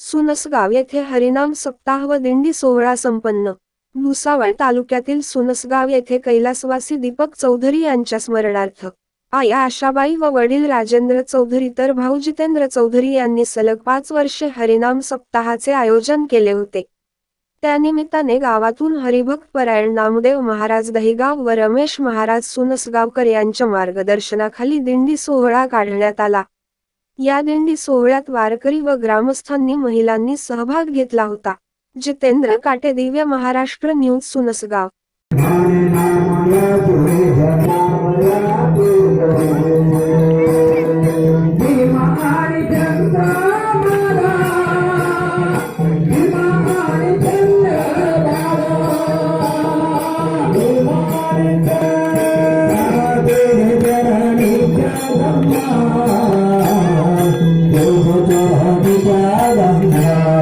सुनसगाव येथे हरिनाम सप्ताह व दिंडी सोहळा संपन्न. भुसावळ तालुक्यातील सुनसगाव येथे कैलासवासी दीपक चौधरी यांच्या स्मरणार्थ. आई आशाबाई व वडील राजेंद्र चौधरी तर भाऊ जितेंद्र चौधरी यांनी सलग पाच वर्षे हरिनाम सप्ताहाचे आयोजन केले होते. त्यानिमित्ताने गावातून हरिभक्त परायण नामदेव महाराज दहिगाव व रमेश महाराज सुनसगावकर यांच्या मार्गदर्शनाखाली दिंडी सोहळा काढण्यात आला. या दिंडी सोहळ्यात वारकरी व ग्रामस्थांनी महिलांनी सहभाग घेतला होता Jitendra Kate Divya Maharashtra news Sunasgaon Oh, Yeah.